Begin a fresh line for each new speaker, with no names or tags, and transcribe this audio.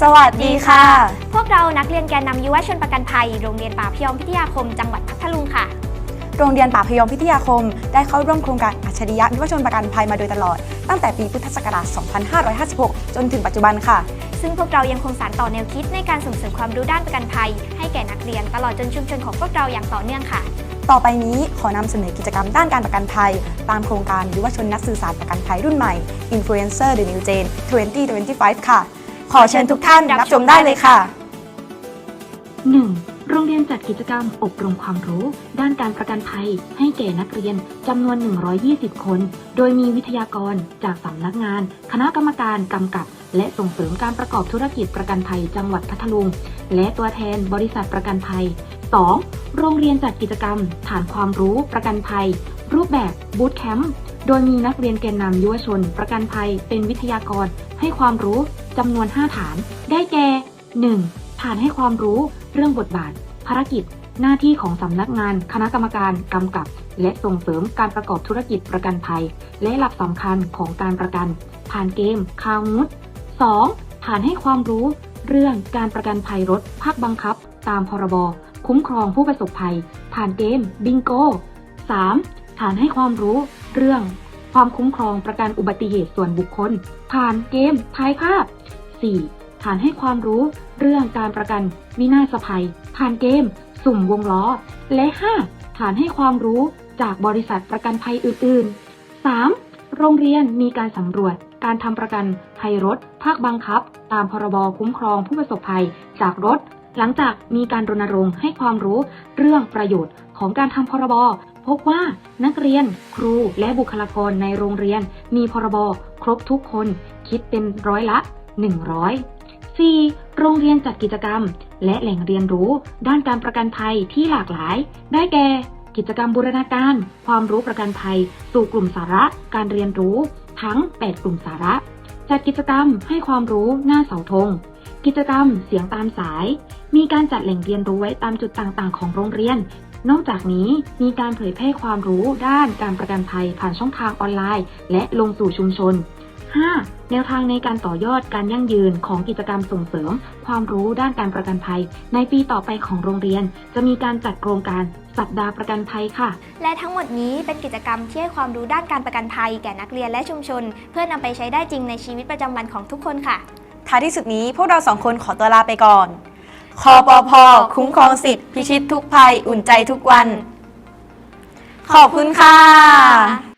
สวัสดีค่ะ
พวกเรานักเรียนแกนนำยุวชนประกันภัย โรงเรียนป่าพยอมพิทยาคม จังหวัดพัทลุงค่ะ
โรงเรียนป่าพยอมพิทยาคม ได้เข้าร่วมโครงการอัจฉริยะยุวชนประกันภัยมาโดยตลอด ตั้งแต่ปีพุทธศักราช 2556 จนถึงปัจจุบันค่ะ
ซึ่งพวกเรายังคงสานต่อแนวคิดในการส่งเสริมความรู้ด้านประกันภัย ให้แก่นักเรียนตลอดจนชุมชนของพวกเราอย่างต่อเนื่องค่ะ
ต่อไปนี้ขอนำเสนอกิจกรรมด้านการประกันภัย ตามโครงการยุวชนนักสื่อสารประกันภัยรุ่นใหม่ Influencer The New Gen 2025 ค่ะ ขอเชิญทุกท่านรับชมได้เลยค่ะ
1. โรงเรียนจัดกิจกรรมอบรมความรู้ ด้านการประกันภัย ให้แก่นักเรียนจำนวน 120 คน โดยมีวิทยากรจากสำนักงาน คณะกรรมการกำกับ และส่งเสริมการประกอบธุรกิจประกันภัยจังหวัดพัทลุง และตัวแทนบริษัทประกันภัย 2. โรงเรียนจัดกิจกรรม ฐานความรู้ประกันภัย รูปแบบบูตแคมป์โดยมีนักเรียนแกนนำยุวชน ประกันภัยเป็นวิทยากรให้ความรู้ จำนวน 5 ฐาน ได้แก่ 1. ฐานให้ความรู้เรื่องบทบาท ภารกิจ หน้าที่ของสำนักงานคณะกรรมการกำกับ และส่งเสริมการประกอบธุรกิจประกันภัย และหลักสำคัญของการประกัน ผ่านเกมคาวงุด 2. ฐานให้ความรู้เรื่องการประกันภัยรถ ภาคบังคับ ตามพรบ คุ้มครองผู้ประสบภัย ผ่านเกมบิงโก 3. ฐานให้ความรู้เรื่อง ความคุ้มครองประกันอุบัติเหตุส่วนบุคคล ผ่านเกมทายภาพ 4. ฐานให้ความรู้เรื่องการประกันวินาศภัย ผ่านเกม สุ่มวงล้อ และ 5. ฐานให้ความรู้จากบริษัทประกันภัยอื่น ๆ 3. โรงเรียนมีการสำรวจการทำประกันภัยรถ ภาคบังคับ ตามพรบคุ้มครองผู้ประสบภัยจากรถ หลังจากมีการรณรงค์ให้ความรู้เรื่องประโยชน์ของการทำพรบพบว่านักเรียนครูและบุคลากรในโรงเรียน มีพรบครบทุกคน คิดเป็นร้อยละ 100 4. โรงเรียนจัดกิจกรรม และแหล่งเรียนรู้ ด้านการประกันภัยที่หลากหลาย ได้แก่ กิจกรรมบูรณาการ ความรู้ประกันภัย สู่กลุ่มสาระ การเรียนรู้ ทั้ง 8 กลุ่มสาระ จัดกิจกรรมให้ความรู้หน้าเสาธง กิจกรรมเสียงตามสาย มีการจัดแหล่งเรียนรู้ไว้ตามจุดต่างๆ ของโรงเรียน นอกจากนี้มีการเผยแพร่ความรู้ด้านการประกันภัยผ่านช่องทางออนไลน์ และลงสู่ชุมชน 5. แนวทางในการต่อยอดการยั่งยืนของกิจกรรมส่งเสริม ความรู้ด้านการประกันภัย ในปีต่อไปของโรงเรียน จะมีการจัดโครงการสัปดาห์ประกันภัยค่ะ
และทั้งหมดนี้เป็นกิจกรรมที่ให้ความรู้ด้านการประกันภัย แก่นักเรียนและชุมชน เพื่อนำไปใช้ได้จริงในชีวิตประจำวันของทุกคนค่ะ
ท้ายที่สุดนี้พวกเราสองคนขอตัวลาไปก่อน คอปพคุ้มครองสิทธิพิชิตทุกภัย อุ่นใจทุกวัน ขอบคุณค่ะ